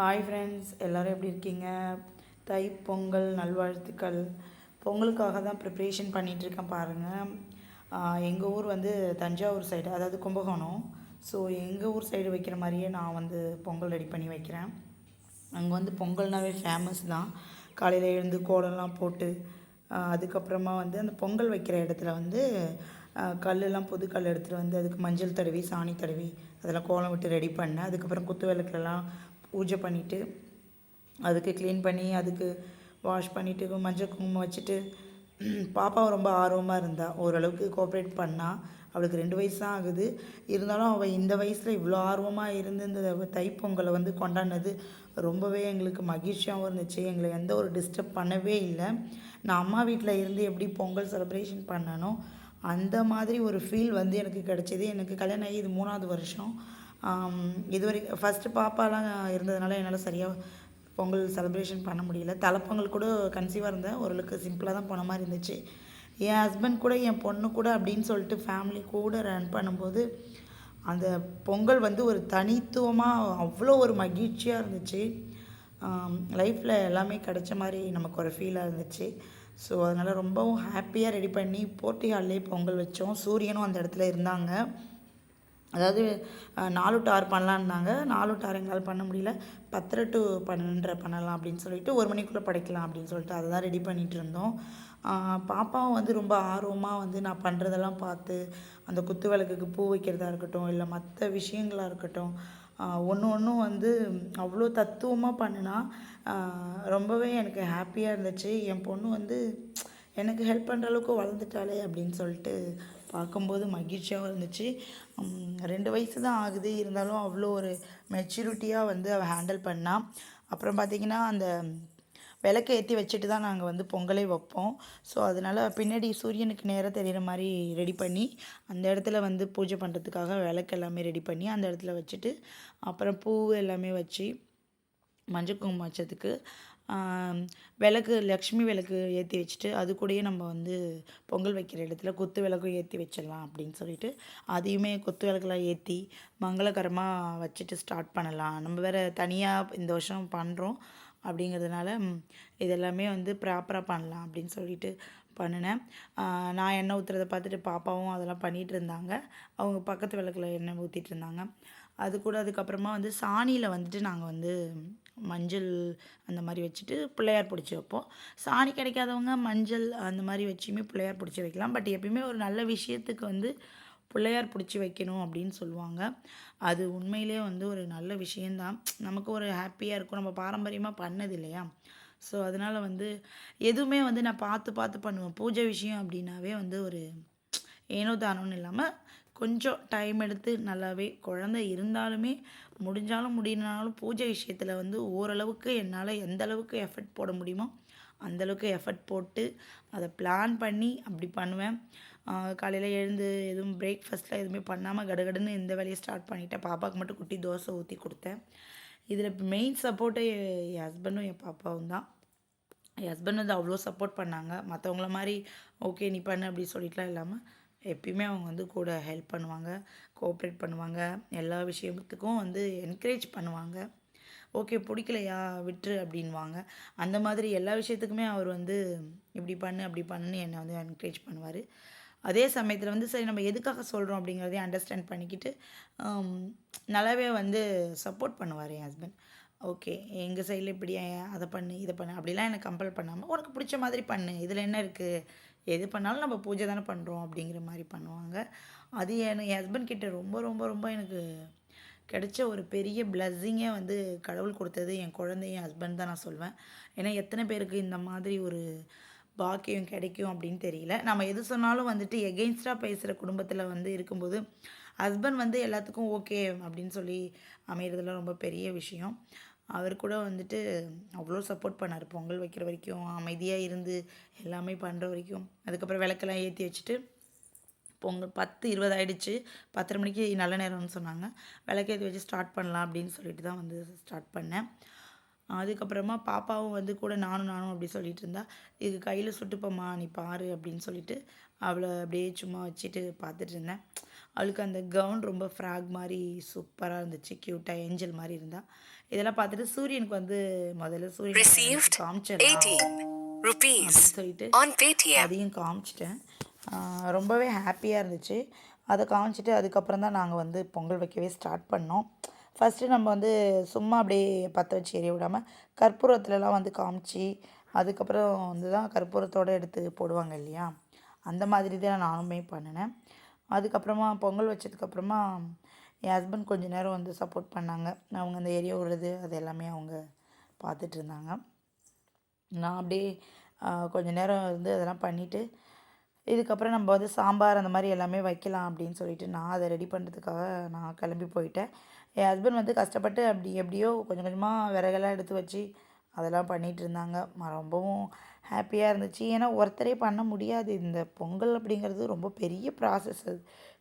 Hi friends எல்லோரும் எப்படி இருக்கீங்க? தை பொங்கல் நல்வாழ்த்துக்கள். பொங்கலுக்காக தான் ப்ரிப்ரேஷன் பண்ணிகிட்ருக்கேன் பாருங்கள் எங்கள் ஊர் வந்து தஞ்சாவூர் சைடு அதாவது கும்பகோணம். ஸோ எங்கள் ஊர் சைடு வைக்கிற மாதிரியே நான் வந்து பொங்கல் ரெடி பண்ணி வைக்கிறேன். அங்கே வந்து பொங்கல்னாவே ஃபேமஸ் தான். காலையில் எழுந்து கோலம்லாம் போட்டு அதுக்கப்புறமா வந்து அந்த பொங்கல் வைக்கிற இடத்துல வந்து கல்லெலாம் கல்லெல்லாம் புது கல் எடுத்துகிட்டு வந்து அதுக்கு மஞ்சள் தடவி சாணி தடவி அதெல்லாம் கோலம் விட்டு ரெடி பண்ணேன். அதுக்கப்புறம் குத்து விளக்குலலாம் பூஜை பண்ணிவிட்டு அதுக்கு க்ளீன் பண்ணி அதுக்கு வாஷ் பண்ணிவிட்டு மஞ்சள் குங்குமம் வச்சுட்டு பாப்பாவும் ரொம்ப ஆர்வமாக இருந்தா. ஓரளவுக்கு கோஆப்ரேட் பண்ணா. அவளுக்கு ரெண்டு வயசு தான் ஆகுது. இருந்தாலும் அவள் இந்த வயசில் இவ்வளோ ஆர்வமாக இருந்து இந்த தைப்பொங்கலை வந்து கொண்டாடினது ரொம்பவே எங்களுக்கு மகிழ்ச்சியாகவும் இருந்துச்சு. எங்களை எந்த ஒரு டிஸ்டர்ப் பண்ணவே இல்லை. நான் அம்மா வீட்டில் இருந்து எப்படி பொங்கல் செலிப்ரேஷன் பண்ணனோ அந்த மாதிரி ஒரு ஃபீல் வந்து எனக்கு கிடச்சிது. எனக்கு கல்யாணம் ஆகி இது மூணாவது வருஷம். இது வரைக்கும் ஃபஸ்ட்டு பாப்பாலாம் இருந்ததுனால என்னால் சரியாக பொங்கல் செலிப்ரேஷன் பண்ண முடியல. தலைப்பொங்கல் கூட கன்சீவாக இருந்தேன். ஓரளவுக்கு சிம்பிளாக தான் போன மாதிரி இருந்துச்சு. என் ஹஸ்பண்ட் கூட என் பொண்ணு கூட அப்படின்னு சொல்லிட்டு ஃபேமிலி கூட ரன் பண்ணும்போது அந்த பொங்கல் வந்து ஒரு தனித்துவமாக அவ்வளோ ஒரு மகிழ்ச்சியாக இருந்துச்சு. லைஃப்பில் எல்லாமே கிடைச்ச மாதிரி நமக்கு ஒரு ஃபீலாக இருந்துச்சு. ஸோ அதனால் ரொம்பவும் ஹாப்பியாக ரெடி பண்ணி போட்டி ஹால்லே பொங்கல் வச்சோம். சூரியனும் அந்த இடத்துல இருந்தாங்க. அதாவது நாலு டு ஆறு பண்ணலான்னாங்க நாலு டு ஆறு எங்களால் பண்ண முடியல. பத்தரை டு பன்னெண்டரை பண்ணலாம் அப்படின்னு சொல்லிட்டு ஒரு மணிக்குள்ளே படைக்கலாம் அப்படின்னு சொல்லிட்டு அதை தான் ரெடி பண்ணிகிட்டு இருந்தோம் பாப்பாவும் வந்து ரொம்ப ஆர்வமாக வந்து நான் பண்ணுறதெல்லாம் பார்த்து அந்த குத்து விளக்குக்கு பூ வைக்கிறதா இருக்கட்டும் இல்லை மற்ற விஷயங்களாக இருக்கட்டும் ஒன்று ஒன்றும் வந்து அவ்வளோ தத்துவமாக பண்ணினா ரொம்பவே எனக்கு ஹாப்பியாக இருந்துச்சு. என் பொண்ணு வந்து எனக்கு ஹெல்ப் பண்ணுற அளவுக்கு வளர்ந்துட்டாளே அப்படின்னு சொல்லிட்டு பார்க்கும்போது மகிழ்ச்சியாகவும் இருந்துச்சு. ரெண்டு வயசு தான் ஆகுது. இருந்தாலும் அவ்வளோ ஒரு மெச்சூரிட்டியாக வந்து அவள் ஹேண்டில் பண்ணா. அப்புறம் பார்த்திங்கன்னா அந்த விளக்கு ஏற்றி வச்சுட்டு தான் நாங்கள் வந்து பொங்கலே வைப்போம். ஸோ அதனால் பின்னாடி சூரியனுக்கு நேராக தெரிகிற மாதிரி ரெடி பண்ணி அந்த இடத்துல வந்து பூஜை பண்ணுறதுக்காக விளக்கு எல்லாமே ரெடி பண்ணி அந்த இடத்துல வச்சுட்டு அப்புறம் பூ எல்லாமே வச்சு மஞ்சள் குங்குமம் வச்சதுக்கு விளக்கு லக்ஷ்மி விளக்கு ஏற்றி வச்சுட்டு அது கூடயே நம்ம வந்து பொங்கல் வைக்கிற இடத்துல குத்து விளக்கும் ஏற்றி வச்சிடலாம் அப்படின்னு சொல்லிட்டு அதையுமே குத்து விளக்கெலாம் ஏற்றி மங்களகரமாக வச்சுட்டு ஸ்டார்ட் பண்ணலாம். நம்ம வேறு தனியாக இந்த வருஷம் பண்ணுறோம் அப்படிங்கிறதுனால இதெல்லாமே வந்து ப்ராப்பராக பண்ணலாம் அப்படின்னு சொல்லிட்டு பண்ணினேன். நான் எண்ணெய் ஊற்றுறத பார்த்துட்டு பாப்பாவும் அதெல்லாம் பண்ணிகிட்டு இருந்தாங்க. அவங்க பக்கத்து விளக்குல எண்ணெய் ஊற்றிட்டு இருந்தாங்க. அது கூட அதுக்கப்புறமா வந்து சாணியில் வந்துட்டு நாங்கள் வந்து மஞ்சள் அந்த மாதிரி வச்சுட்டு பிள்ளையார் பிடிச்சி வைப்போம். சாணி கிடைக்காதவங்க மஞ்சள் அந்த மாதிரி வச்சுமே பிள்ளையார் பிடிச்சி வைக்கலாம். பட் எப்பயுமே ஒரு நல்ல விஷயத்துக்கு வந்து பிள்ளையார் பிடிச்சி வைக்கணும் அப்படின்னு சொல்லுவாங்க. அது உண்மையிலே வந்து ஒரு நல்ல விஷயந்தான் நமக்கு ஒரு ஹாப்பியாக இருக்கும். நம்ம பாரம்பரியமாக பண்ணது இல்லையா? ஸோ அதனால் வந்து எதுவுமே வந்து நான் பார்த்து பார்த்து பண்ணுவேன். பூஜை விஷயம் அப்படின்னாவே வந்து ஒரு ஏனோ தானோன்னு இல்லாமல் கொஞ்சம் டைம் எடுத்து நல்லாவே குழந்தை இருந்தாலுமே முடிஞ்சாலும் முடியினாலும் பூஜை விஷயத்தில் வந்து ஓரளவுக்கு என்னால் எந்த அளவுக்கு எஃபர்ட் போட முடியுமோ அந்தளவுக்கு எஃபர்ட் போட்டு அதை பிளான் பண்ணி அப்படி பண்ணுவேன். காலையில் எழுந்து எதுவும் பிரேக்ஃபாஸ்ட்டில் எதுவுமே பண்ணாமல் கடகடன்னு இந்த வேலையை ஸ்டார்ட் பண்ணிவிட்டேன் பாப்பாவுக்கு மட்டும் குட்டி தோசை ஊற்றி கொடுத்தேன். இதில் மெயின் சப்போர்ட்டு என் ஹஸ்பண்டும் என் பாப்பாவும் தான். என் ஹஸ்பண்ட் வந்து அவ்வளோ சப்போர்ட் பண்ணாங்க. மற்றவங்கள மாதிரி ஓகே நீ பண்ணு அப்படி சொல்லிட்டுலாம் இல்லாமல் எப்பயுமே அவங்க வந்து கூட ஹெல்ப் பண்ணுவாங்க கோஆப்ரேட் பண்ணுவாங்க. எல்லா விஷயத்துக்கும் வந்து என்கரேஜ் பண்ணுவாங்க. ஓகே பிடிக்கலையா? விட்டுரு அப்படின்வாங்க. அந்த மாதிரி எல்லா விஷயத்துக்குமே அவர் வந்து இப்படி பண்ணு அப்படி பண்ணுன்னு என்னை வந்து என்கரேஜ் பண்ணுவார். அதே சமயத்தில் வந்து சரி நம்ம எதுக்காக சொல்கிறோம் அப்படிங்கிறதையும் அண்டர்ஸ்டாண்ட் பண்ணிக்கிட்டு um, நல்லாவே வந்து சப்போர்ட் பண்ணுவார் என் ஹஸ்பண்ட் ஓகே எங்கள் சைடில் இப்படி அதை பண்ணு இதை பண்ணு. அப்படிலாம் எனக்கு கம்பல் பண்ணாமல் உனக்கு பிடிச்ச மாதிரி பண்ணு. இதில் என்ன இருக்குது எது பண்ணாலும் நம்ம பூஜை தானே பண்ணுறோம் அப்படிங்கிற மாதிரி பண்ணுவாங்க. அது என் என் ஹஸ்பண்ட் கிட்ட ரொம்ப ரொம்ப ரொம்ப எனக்கு கிடைச்ச ஒரு பெரிய பிளஸ்ஸிங்கே வந்து கடவுள் கொடுத்தது என் குழந்தை ஹஸ்பண்ட் தான் நான் சொல்வேன். ஏன்னா எத்தனை பேருக்கு இந்த மாதிரி ஒரு பாக்கியம் கிடைக்கும் அப்படின்னு தெரியல. நம்ம எது சொன்னாலும் வந்துட்டு எகெயின்ஸ்டாக பேசுகிற குடும்பத்தில் வந்து இருக்கும்போது ஹஸ்பண்ட் வந்து எல்லாத்துக்கும் ஓகே அப்படின்னு சொல்லி அமையிறதுலாம் ரொம்ப பெரிய விஷயம். அவர் கூட வந்துட்டு அவ்வளோ சப்போர்ட் பண்ணார். பொங்கல் வைக்கிற வரைக்கும் அமைதியாக இருந்து எல்லாமே பண்ணுற வரைக்கும். அதுக்கப்புறம் விளக்கெல்லாம் ஏற்றி வச்சுட்டு பொங்கல் பத்து இருபது ஆயிடுச்சு. பத்தரை மணிக்கு நல்ல நேரம்னு சொன்னாங்க. விளக்கேற்றி வச்சு ஸ்டார்ட் பண்ணலாம் அப்படின்னு சொல்லிட்டு தான் வந்து ஸ்டார்ட் பண்ணேன். அதுக்கப்புறமா பாப்பாவும் வந்து கூட நானும் நானும் அப்படி சொல்லிட்டு இருந்தா இது கையில் சுட்டுப்பம்மா நீ பாரு அப்படின்னு சொல்லிட்டு அவளை அப்படியே சும்மா வச்சுட்டு பார்த்துட்டு இருந்தேன். அவளுக்கு அந்த கவுன் ரொம்ப ஃப்ராக் மாதிரி சூப்பராக இருந்துச்சு. க்யூட்டாக ஏஞ்சல் மாதிரி இருந்தா. இதெல்லாம் பார்த்துட்டு சூரியனுக்கு வந்து முதல்ல சூரியன் காமிச்சிடலாம். 80 rupees அப்படின்னு சொல்லிட்டு. அதையும் காமிச்சிட்டேன். ரொம்பவே ஹாப்பியாக இருந்துச்சு. அதை காமிச்சிட்டு அதுக்கப்புறம் தான் நாங்கள் வந்து பொங்கல் வைக்கவே ஸ்டார்ட் பண்ணோம். ஃபஸ்ட்டு நம்ம வந்து சும்மா அப்படியே பற்ற வச்சு எரிய விடாமல் கற்பூரத்துலலாம் வந்து காமிச்சு அதுக்கப்புறம் வந்து தான் கற்பூரத்தோடு எடுத்து போடுவாங்க இல்லையா? அந்த மாதிரி தான் நானுமே பண்ணினேன். அதுக்கப்புறமா பொங்கல் வச்சதுக்கப்புறமா என் ஹஸ்பண்ட் கொஞ்ச நேரம் வந்து சப்போர்ட் பண்ணாங்க. அவங்க அந்த ஏரியா விடுறது அது எல்லாமே அவங்க பார்த்துட்டு இருந்தாங்க. நான் அப்படியே கொஞ்ச நேரம் வந்து அதெல்லாம் பண்ணிவிட்டு இதுக்கப்புறம் நம்ம வந்து சாம்பார் அந்த மாதிரி எல்லாமே வைக்கலாம் அப்படின்னு சொல்லிட்டு நான் அதை ரெடி பண்ணுறதுக்காக நான் கிளம்பி போயிட்டேன். என் ஹஸ்பண்ட் வந்து கஷ்டப்பட்டு அப்படி எப்படியோ கொஞ்சம் கொஞ்சமாக விறகெல்லாம் எடுத்து வச்சு அதெல்லாம் பண்ணிகிட்டு இருந்தாங்க. ரொம்பவும் ஹாப்பியாக இருந்துச்சு. ஏன்னா ஒருத்தரே பண்ண முடியாது. இந்த பொங்கல் அப்படிங்கிறது ரொம்ப பெரிய ப்ராசஸ் அது.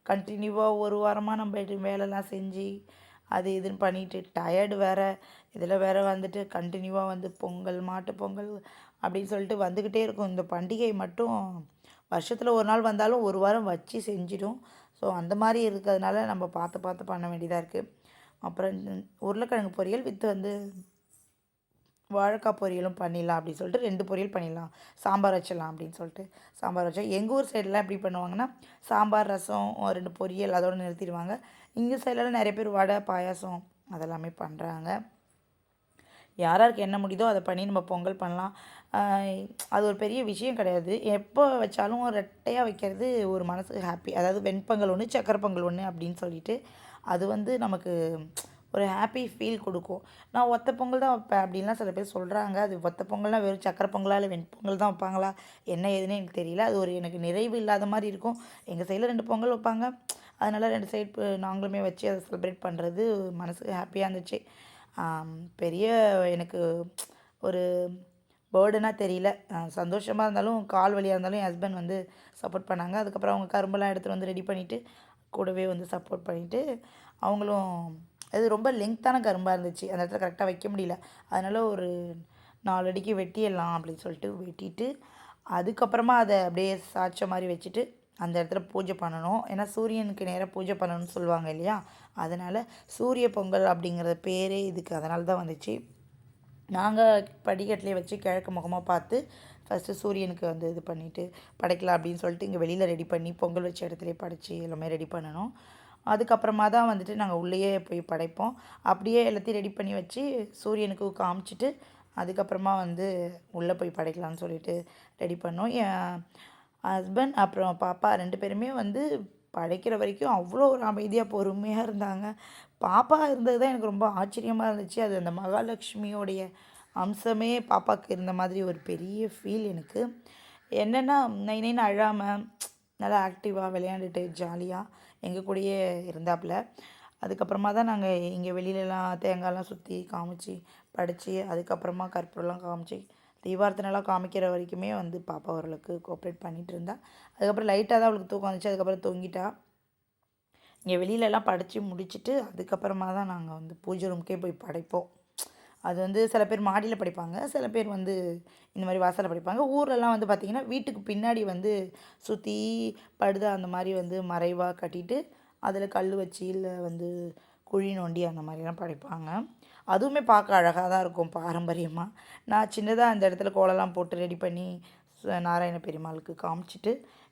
கண்டினியூவாக ஒரு வாரமாக நம்ம வேலைலாம் செஞ்சு அது இதுன்னு பண்ணிட்டு டயர்டு வேற. இதில் வேறு வந்துட்டு கண்டினியூவாக வந்து பொங்கல் மாட்டு பொங்கல் அப்படின்னு சொல்லிட்டு வந்துக்கிட்டே இருக்கும். இந்த பண்டிகை மட்டும் வருஷத்தில் ஒரு நாள் வந்தாலும் ஒரு வாரம் வச்சு செஞ்சிடும். ஸோ அந்த மாதிரி இருக்கிறதுனால நம்ம பார்த்து பார்த்து பண்ண வேண்டியதாக இருக்குது அப்புறம் இந்த உருளைக்கிழங்கு பொரியல் வித்து வந்து வாழைக்காய் பொரியலும் பண்ணிடலாம் அப்படின்னு சொல்லிட்டு ரெண்டு பொரியல் பண்ணிடலாம். சாம்பார் வச்சிடலாம் அப்படின்னு சொல்லிட்டு. சாம்பார் வச்சோம் எங்கள் ஊர் சைடெலாம் எப்படி பண்ணுவாங்கன்னா சாம்பார் ரசம் ரெண்டு பொரியல் அதோடு நிறுத்திடுவாங்க. இங்கே சைட்லலாம் நிறைய பேர் வடை பாயாசம் அதெல்லாமே பண்ணுறாங்க யாராருக்கு என்ன முடியுதோ அதை பண்ணி நம்ம பொங்கல் பண்ணலாம். அது ஒரு பெரிய விஷயம் கிடையாது. எப்போ வச்சாலும் ரெட்டையாக வைக்கிறது ஒரு மனசுக்கு ஹாப்பி அதாவது வெண்பொங்கல் ஒன்று சக்கரை பொங்கல் ஒன்று அப்படின்னு சொல்லிட்டு அது வந்து நமக்கு ஒரு ஹாப்பி ஃபீல் கொடுக்கும். நான் ஒத்த பொங்கல் தான் வைப்பேன் அப்படின்லாம் சில பேர் சொல்கிறாங்க அது ஒத்த பொங்கல்னால் வெறும் சக்கரை பொங்கலா இல்லை வெண்பொங்கல் தான் வைப்பாங்களா? என்ன ஏதுன்னு எனக்கு தெரியல. அது ஒரு எனக்கு நிறைவு இல்லாத மாதிரி இருக்கும். எங்கள் சைடில் ரெண்டு பொங்கல் வைப்பாங்க. அதனால் ரெண்டு சைடு நாங்களுமே வச்சு அதை செலிப்ரேட் பண்ணுறது மனசுக்கு ஹாப்பியாக இருந்துச்சு. பெரிய எனக்கு ஒரு பேர்டுனா தெரியல. சந்தோஷமாக இருந்தாலும் கால் வலியாக இருந்தாலும் என் ஹஸ்பண்ட் வந்து சப்போர்ட் பண்ணாங்க. அதுக்கப்புறம் அவங்க கரும்பெல்லாம் எடுத்துகிட்டு வந்து ரெடி பண்ணிவிட்டு கூடவே வந்து சப்போர்ட் பண்ணிவிட்டு அவங்களும் அது ரொம்ப லெங்க்த்தான கரும்பாக இருந்துச்சு. அந்த இடத்துல கரெக்டாக வைக்க முடியல. அதனால் ஒரு நாலு அடிக்கு வெட்டிடலாம் அப்படின்னு சொல்லிட்டு வெட்டிட்டு அதுக்கப்புறமா அதை அப்படியே சாய்ச்ச மாதிரி வச்சுட்டு அந்த இடத்துல பூஜை பண்ணணும். ஏன்னா சூரியனுக்கு நேராக பூஜை பண்ணணும்னு சொல்லுவாங்க இல்லையா? அதனால் சூரிய பொங்கல் அப்படிங்கிற பேரே இதுக்கு. அதனால தான் வந்துச்சு. நாங்கள் படிக்கட்டிலே வச்சு கிழக்கு முகமாக பார்த்து ஃபஸ்ட்டு சூரியனுக்கு வந்து இது பண்ணிவிட்டு படைக்கலாம் அப்படின்னு சொல்லிட்டு இங்கே வெளியில் ரெடி பண்ணி பொங்கல் வச்ச இடத்துலே படைச்சி எல்லாமே ரெடி பண்ணணும். அதுக்கப்புறமா தான் வந்துட்டு நாங்கள் உள்ளேயே போய் படைப்போம். அப்படியே எல்லாத்தையும் ரெடி பண்ணி வச்சு சூரியனுக்கு காமிச்சிட்டு அதுக்கப்புறமா வந்து உள்ளே போய் படைக்கலாம்னு சொல்லிட்டு ரெடி பண்ணோம். என் ஹஸ்பண்ட் அப்புறம் பாப்பா ரெண்டு பேருமே வந்து படைக்கிற வரைக்கும் அவ்வளோ ஒரு அமைதியாக பொறுமையாக இருந்தாங்க. பாப்பா இருந்தது தான் எனக்கு ரொம்ப ஆச்சரியமாக இருந்துச்சு. அது அந்த மகாலட்சுமியோடைய அம்சமே பாப்பாவுக்கு இருந்த மாதிரி ஒரு பெரிய ஃபீல் எனக்கு. என்னென்னா நைன் நைன்னு அழாமல் நல்லா ஆக்டிவாக விளையாண்டுட்டு ஜாலியாக எங்கள் கூடயே இருந்தாப்புல அதுக்கப்புறமா தான் நாங்கள் இங்கே வெளியிலலாம் தேங்காய்லாம் சுற்றி காமிச்சு படித்து அதுக்கப்புறமா கற்பூரம்லாம் காமிச்சு தீபார்த்தனைலாம் காமிக்கிற வரைக்குமே வந்து பாப்பா அவர்களுக்கு கோஆப்ரேட் பண்ணிகிட்டு இருந்தா. அதுக்கப்புறம் லைட்டாக தான் அவளுக்கு தூக்கம் வந்துச்சு. அதுக்கப்புறம் தூங்கிட்டா. இங்கே வெளியிலலாம் படித்து முடிச்சுட்டு அதுக்கப்புறமா தான் நாங்கள் வந்து பூஜை ரூம்க்கே போய் படைப்போம். அது வந்து சில பேர் மாடியில் படிப்பாங்க சில பேர் வந்து இந்த மாதிரி வாசலில் படிப்பாங்க. ஊர்லலாம் வந்து பார்த்திங்கன்னா வீட்டுக்கு பின்னாடி வந்து சுற்றி படுதா அந்த மாதிரி வந்து மறைவாக கட்டிட்டு அதில் கல் வச்சு இல்லை வந்து குழி நோண்டி அந்த மாதிரிலாம் படைப்பாங்க. அதுவுமே பார்க்க அழகாக தான் இருக்கும் பாரம்பரியமாக நான் சின்னதாக அந்த இடத்துல கோலம்லாம் போட்டு ரெடி பண்ணி சு- நாராயண பெருமாளுக்கு காமிச்சிட்டு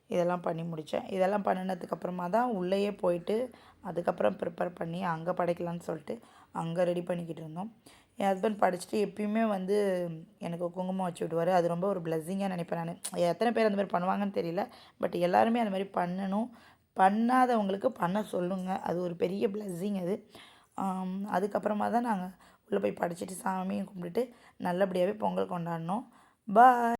இதெல்லாம் பண்ணி முடித்தேன் இதெல்லாம் பண்ணினதுக்கப்புறமா தான் உள்ளேயே போயிட்டு அதுக்கப்புறம் ப்ரிப்பேர் பண்ணி அங்கே படைக்கலான்னு சொல்லிட்டு அங்கே ரெடி பண்ணிக்கிட்டு இருந்தோம். என் ஹஸ்பண்ட் படிச்சுட்டு எப்பயுமே வந்து எனக்கு குங்குமம் வச்சு விடுவார். அது ரொம்ப ஒரு பிளஸ்ஸிங்காக நினைப்பேன் நான். எத்தனை பேர் அந்த மாதிரி பண்ணுவாங்கன்னு தெரியல. பட் எல்லாருமே அந்த மாதிரி பண்ணணும். பண்ணாதவங்களுக்கு பண்ண சொல்லுங்கள் அது ஒரு பெரிய பிளஸ்ஸிங் அது. அதுக்கப்புறமா தான் நாங்கள் உள்ளே போய் படிச்சுட்டு சாமியும் கும்பிட்டுட்டு நல்லபடியாகவே பொங்கல் கொண்டாடினோம் பாய்